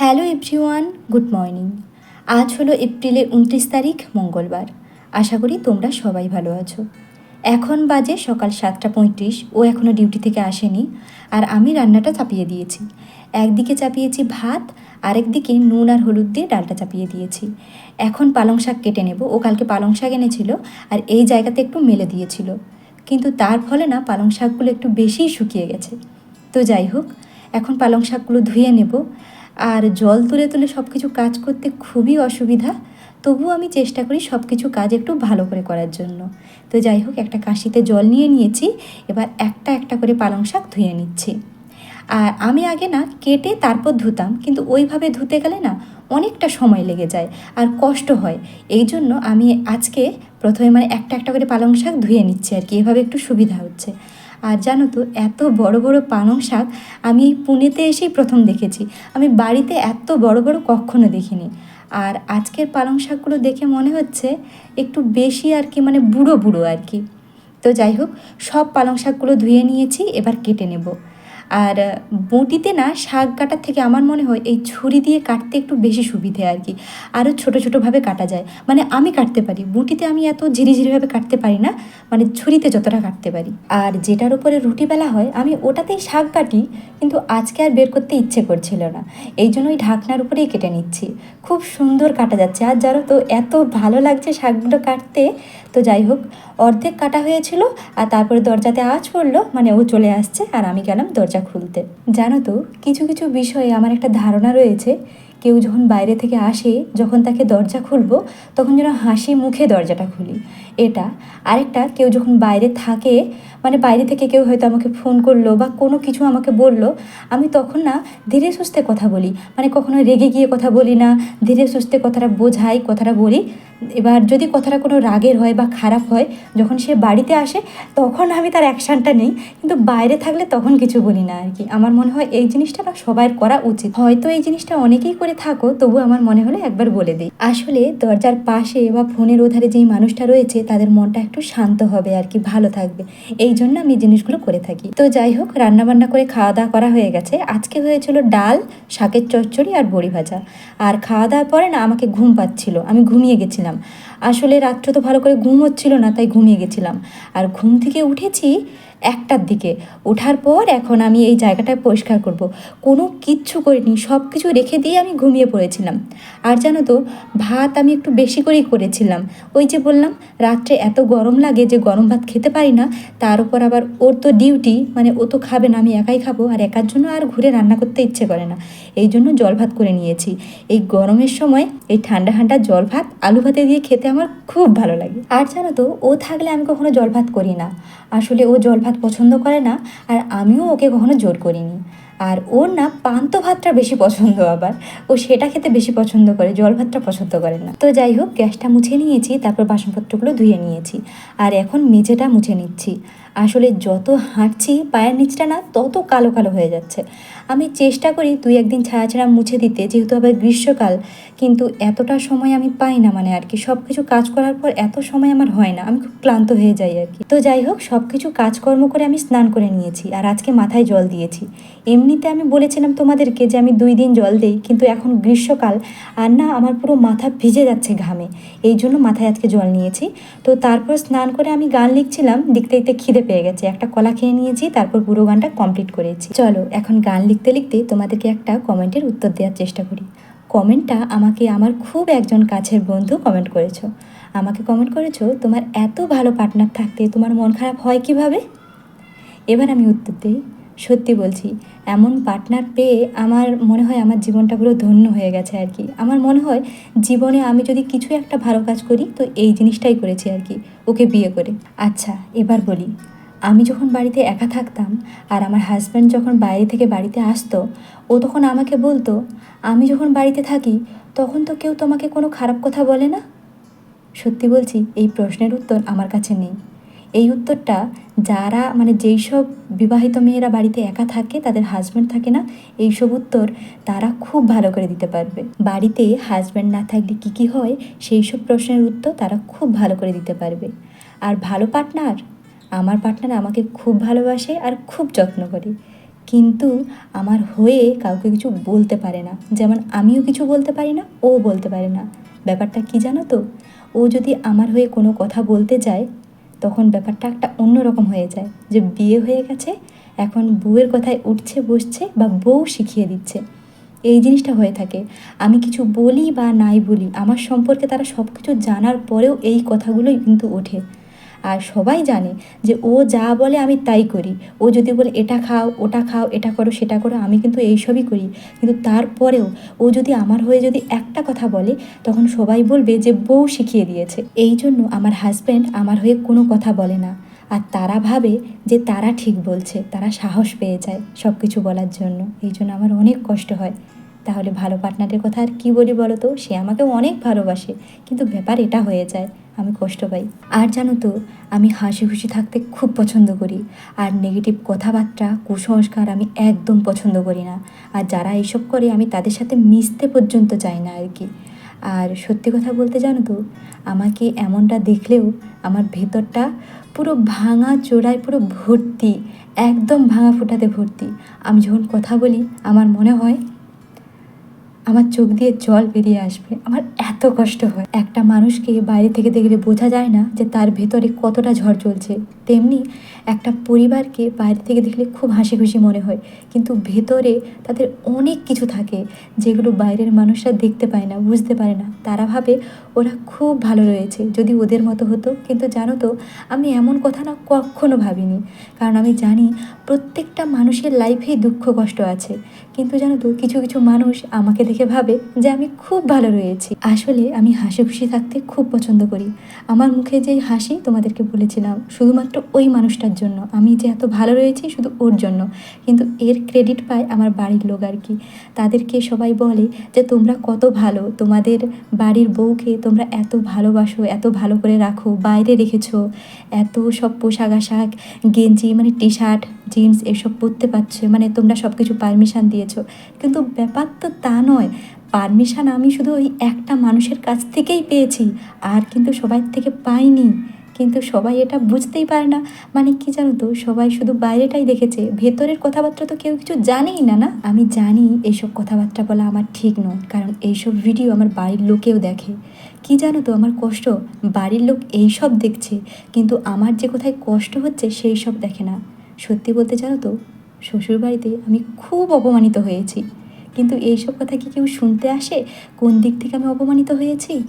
Hello everyone, good morning. আজ হলো এপ্রিলের উনত্রিশ তারিখ, মঙ্গলবার। আশা করি তোমরা সবাই ভালো আছো। এখন বাজে সকাল সাতটা পঁয়ত্রিশ, ও এখনও ডিউটি থেকে আসেনি, আর আমি রান্নাটা চাপিয়ে দিয়েছি। একদিকে চাপিয়েছি ভাত, আরেকদিকে নুন আর হলুদ দিয়ে ডালটা চাপিয়ে দিয়েছি। এখন পালং শাক কেটে নেব। ও কালকে পালং শাক এনেছিল, আর এই জায়গাতে একটু মেলে দিয়েছিল। কিন্তু তার ফলে না, পালং শাকগুলো একটু বেশিই শুকিয়ে গেছে। তো যাই হোক, এখন পালং শাকগুলো ধুয়ে নেব। আর জল তুলে তুলে সব কিছু কাজ করতে খুবই অসুবিধা, তবুও আমি চেষ্টা করি সব কিছু কাজ একটু ভালো করে করার জন্য। তো যাই হোক, একটা কাশিতে জল নিয়ে নিয়েছি, এবার একটা একটা করে পালং শাক ধুয়ে নিচ্ছি। আর আমি আগে না কেটে তারপর ধুতাম, কিন্তু ওইভাবে ধুতে গেলে না অনেকটা সময় লেগে যায় আর কষ্ট হয়। এই জন্য আমি আজকে প্রথমে মানে একটা একটা করে পালং শাক ধুয়ে নিচ্ছি আর কি, এভাবে একটু সুবিধা হচ্ছে। আর জানো তো, এত বড় বড় পালং শাক আমি পুনেতে এসেই প্রথম দেখেছি। আমি বাড়িতে এত বড় বড় কখনো দেখিনি। আর আজকের পালং শাকগুলো দেখে মনে হচ্ছে একটু বেশি আর কি মানে বুড়ো বুড়ো আর কি। তো যাই হোক, সব পালং শাকগুলো ধুয়ে নিয়েছি, এবার কেটে নেব। আর বটিতে না শাক কাটার থেকে আমার মনে হয় এই ছুরি দিয়ে কাটতে একটু বেশি সুবিধে আর কি। আরও ছোটো ছোটোভাবে কাটা যায়। মানে আমি কাটতে পারি, বুটিতে আমি এত ঝিরিঝিরিভাবে কাটতে পারি না মানে ছুরিতে যতটা কাটতে পারি। আর যেটার উপরে রুটি বেলা হয়, আমি ওটাতেই শাক কাটি, কিন্তু আজকে আর বের করতে ইচ্ছে করছিল না। এই জন্য ওই ঢাকনার উপরেই কেটে নিচ্ছি। খুব সুন্দর কাটা যাচ্ছে। আর জানো তো, এত ভালো লাগছে শাকগুলো কাটতে। তো যাই হোক, অর্ধেক কাটা হয়েছিল, আর তারপরে দরজাতে আওয়াজ পড়ল মানে ও চলে আসছে, আর আমি গেলাম দরজা খুলতে। জানো তো, কিছু কিছু বিষয়ে আমার একটা ধারণা রয়েছে। কেউ যখন বাইরে থেকে আসে, যখন তাকে দরজা খুলবো, তখন যেন হাসি মুখে দরজাটা খুলি। এটা। আরেকটা, কেউ যখন বাইরে থাকে মানে বাইরে থেকে কেউ হয়তো আমাকে ফোন করল বা কোনো কিছু আমাকে বলল, আমি তখন না ধীরে সুস্থে কথা বলি। মানে কখনো রেগে গিয়ে কথা বলি না, ধীরে সুস্থে কথাটা বোঝাই, কথাটা বলি। এবার যদি কথাটা কোনো রাগের হয় বা খারাপ হয়, যখন সে বাড়িতে আসে, তখন আমি তার অ্যাকশানটা নেই। কিন্তু বাইরে থাকলে তখন কিছু বলি না আর কি। আমার মনে হয় এই জিনিসটা না সবার করা উচিত। হয়তো এই জিনিসটা অনেকেই করে থাকো, তবু আমার মনে হলে একবার বলে দিই। আসলে দরজার পাশে বা ফোনের ওধারে যেই মানুষটা রয়েছে, তাদের মনটা একটু শান্ত হবে আর কি, ভালো থাকবে। এই জন্য আমি এই জিনিসগুলো করে থাকি। তো যাই হোক, রান্নাবান্না করে খাওয়া দাওয়া করা হয়ে গেছে। আজকে হয়েছিল ডাল, শাকের চচ্চড়ি আর বড়ি ভাজা। আর খাওয়া দাওয়ার পরে না আমাকে ঘুম পাচ্ছিল, আমি ঘুমিয়ে গেছিলাম। আসলে রাত্রে তো ভালো করে ঘুম হচ্ছিল না, তাই ঘুমিয়ে গেছিলাম। আর ঘুম থেকে উঠেছি একটার দিকে। ওঠার পর এখন আমি এই জায়গাটা পরিষ্কার করব। কোনো কিচ্ছু করিনি সব কিছু রেখে দিয়ে আমি ঘুমিয়ে পড়েছিলাম। আর জানো তো, ভাত আমি একটু বেশি করেই করেছিলাম। ওই যে বললাম, রাত্রে এত গরম লাগে যে গরম ভাত খেতে পারি না, তার উপর আবার ওর তো ডিউটি মানে ও তো খাবে না, আমি একাই খাব, আর একার জন্য আর ঘুরে রান্না করতে ইচ্ছে করে না। এই জন্য জল ভাত করে নিয়েছি। এই গরমের সময় এই ঠান্ডা ঠান্ডা জল ভাত, আলু ভাতে দিয়ে খেতে আমার খুব ভালো লাগে। আর জানো তো, ও থাকলে আমি কখনো জল ভাত করি না। আসলে ও জল ভাত পছন্দ করে না, আর আমিও ওকে কখনো জোর করিনি। আর ওর না পান্ত ভাতটা বেশি পছন্দ আবার। ও সেটা খেতে বেশি পছন্দ করে, জল ভাতটা পছন্দ করে না। তো যাই হোক, গ্যাসটা মুছে নিয়েছি, তারপর বাসনপত্রগুলো ধুয়ে নিয়েছি। আর এখন মেঝেটা মুছে নিচ্ছি। আসলে যত হাঁটছি, পায়ের নিচটা না তত কালো কালো হয়ে যাচ্ছে। আমি চেষ্টা করি দুই একদিন ছাড়া ছাড়া মুছে দিতে, যেহেতু আবার গ্রীষ্মকাল কিন্তু এতটা সময় আমি পাই না মানে আর কি। সব কিছু কাজ করার পর এত সময় আমার হয় না। আমি খুব ক্লান্ত হয়ে যাই আর কি। তো যাই হোক সব কিছু কাজকর্ম করে আমি স্নান করে নিয়েছি আর আজকে মাথায় জল দিয়েছি। এমনিতে আমি বলেছিলাম তোমাদেরকে যে আমি দুই দিন জল দিই, কিন্তু এখন গ্রীষ্মকাল আর না, আমার পুরো মাথা ভিজে যাচ্ছে ঘামে। এই জন্য মাথায় আজকে জল নিয়েছি। তো তারপর স্নান করে আমি গান লিখছিলাম, লিখতে লিখতে খিদে পেয়ে গেছে। একটা কলা খেয়ে নিয়েছি, তারপর পুরো গানটা কমপ্লিট করেছি। চলো, এখন গান লিখতে লিখতে তোমাদেরকে একটা কমেন্টের উত্তর দেওয়ার চেষ্টা করি। কমেন্টটা আমাকে আমার খুব একজন কাছের বন্ধু কমেন্ট করেছ। আমাকে কমেন্ট করেছ, তোমার এত ভালো পার্টনার থাকতে তোমার মন খারাপ হয় কীভাবে? এবার আমি উত্তর দিই, সত্যি বলছি, এমন পার্টনার পেয়ে আমার মনে হয় আমার জীবনটা পুরো ধন্য হয়ে গেছে আর কি। আমার মনে হয় জীবনে আমি যদি কিছু একটা ভালো কাজ করি, তো এই জিনিসটাই করেছি আর কি, ওকে বিয়ে করে। আচ্ছা এবার বলি আমি যখন বাড়িতে একা থাকতাম আর আমার হাজব্যান্ড যখন বাইরে থেকে বাড়িতে আসতো, ও তখন আমাকে বলতো, আমি যখন বাড়িতে থাকি, তখন তো কেউ তোমাকে কোনো খারাপ কথা বলে না? সত্যি বলছি, এই প্রশ্নের উত্তর আমার কাছে নেই। এই উত্তরটা যারা মানে যেই সব বিবাহিত মেয়েরা বাড়িতে একা থাকে, তাদের হাজব্যান্ড থাকে না, এই সব উত্তর তারা খুব ভালো করে দিতে পারবে। বাড়িতে হাজব্যান্ড না থাকলে কী কী হয়, সেই সব প্রশ্নের উত্তর তারা খুব ভালো করে দিতে পারবে। আর ভালো পার্টনার আমার পার্টনার আমাকে খুব ভালোবাসে আর খুব যত্ন করে। কিন্তু আমার হয়ে কাউকে কিছু বলতে পারে না। যেমন আমিও কিছু বলতে পারি না, ও বলতে পারে না। ব্যাপারটা কি জানো তো? ও যদি আমার হয়ে কোনো কথা বলতে যায়, তখন ব্যাপারটা একটা অন্যরকম হয়ে যায়। যে বিয়ে হয়ে গেছে, এখন বউয়ের কথায় উঠছে, বসছে বা বউ শিখিয়ে দিচ্ছে। এই জিনিসটা হয়ে থাকে। আমি কিছু বলি বা নাই বলি, আমার সম্পর্কে তারা সব কিছু জানার পরেও এই কথাগুলোই কিন্তু ওঠে। আর সবাই জানে যে ও যা বলে আমি তাই করি। ও যদি বলে, এটা খাও, ওটা খাও, এটা করো, সেটা করো, আমি কিন্তু এইসবই করি। কিন্তু তারপরেও ও যদি আমার হয়ে যদি একটা কথা বলে, তখন সবাই বলবে যে বউ শিখিয়ে দিয়েছে। এই জন্য আমার হাজব্যান্ড আমার হয়ে কোনো কথা বলে না। আর তারা ভাবে যে তারা ঠিক বলছে, তারা সাহস পেয়ে যায় সব কিছু বলার জন্য। এই জন্য আমার অনেক কষ্ট হয়। তাহলে ভালো পার্টনারের কথা আর কী বলি বলো তো? সে আমাকে অনেক ভালোবাসে, কিন্তু ব্যাপার এটা হয়ে যায়, আমি কষ্ট পাই। আর জানো তো, আমি হাসি খুশি থাকতে খুব পছন্দ করি, আর নেগেটিভ কথাবার্তা, কুসংস্কার আমি একদম পছন্দ করি না। আর যারা এইসব করে, আমি তাদের সাথে মিশতে পর্যন্ত চাই না আর কি আর সত্যি কথা বলতে জানো তো, আমাকে এমনটা দেখলেও আমার ভেতরটা পুরো ভাঙা চোড়ায় পুরো ভর্তি, একদম ভাঙা ফোটাতে ভর্তি। আমি যখন কথা বলি, আমার মনে হয় আমার চোখ দিয়ে জল বেরিয়ে আসবে। আমার এত কষ্ট হয়। একটা মানুষকে বাইরে থেকে দেখলে বোঝা যায় না যে তার ভেতরে কতটা ঝড় চলছে। তেমনি একটা পরিবারকে বাইরে থেকে দেখলে খুব হাসি খুশি মনে হয়। কিন্তু ভেতরে তাদের অনেক কিছু থাকে যেগুলো বাইরের মানুষরা দেখতে পায় না, বুঝতে পারে না। তারা ভাবে ওরা খুব ভালো রয়েছে, যদি ওদের মতো হতো। কিন্তু জানো তো, আমি এমন কথা না কখনো ভাবিনি। কারণ আমি জানি প্রত্যেকটা মানুষের লাইফেই দুঃখ কষ্ট আছে। কিন্তু জানো তো কিছু কিছু মানুষ আমাকে দেখে ভাবে যে আমি খুব ভালো রয়েছি। আসলে আমি হাসি খুশি থাকতে খুব পছন্দ করি। আমার মুখে যে হাসি তোমাদেরকে বলেছিলাম, শুধুমাত্র ওই মানুষটার জন্য। আমি যে এত ভালো রয়েছি শুধু ওর জন্য। কিন্তু এর ক্রেডিট পায় আমার বাড়ির লোক আর কি। তাদেরকে সবাই বলে যে, তোমরা কত ভালো। তোমাদের বাড়ির বউকে তোমরা এত ভালোবাসো, এত ভালো করে রাখো, বাইরে রেখেছো। এত সব পোশাক আশাক, গেঞ্জি মানে টি শার্ট জিন্স এসব পরতে পারছ। মানে তোমরা সব কিছু পারমিশন দিয়েছ কিন্তু ব্যাপার তো তা নয়, পারমিশন আমি শুধু ওই একটা মানুষের কাছ থেকেই পেয়েছি, আর কিন্তু সবাই থেকে পাইনি। কিন্তু সবাই এটা বুঝতেই পারে না মানে কি জানো তো, সবাই শুধু বাইরেটাই দেখেছে, ভেতরের কথাবার্তা তো কেউ কিছু জানেই না না? আমি জানি এইসব কথাবার্তা বলা আমার ঠিক নয়, কারণ এইসব ভিডিও আমার বাড়ির লোকেও দেখে। কি জানো তো আমার কষ্ট, বাড়ির লোক এইসব দেখছে, কিন্তু আমার যে কোথায় কষ্ট হচ্ছে সেই সব দেখে না। সত্যি বলতে জানো তো শ্বশুরবাড়িতে আমি খুব অপমানিত হয়েছি। কিন্তু এইসব কথা কি কেউ শুনতে আসে? কোন দিক থেকে আমি অপমানিত হয়েছি?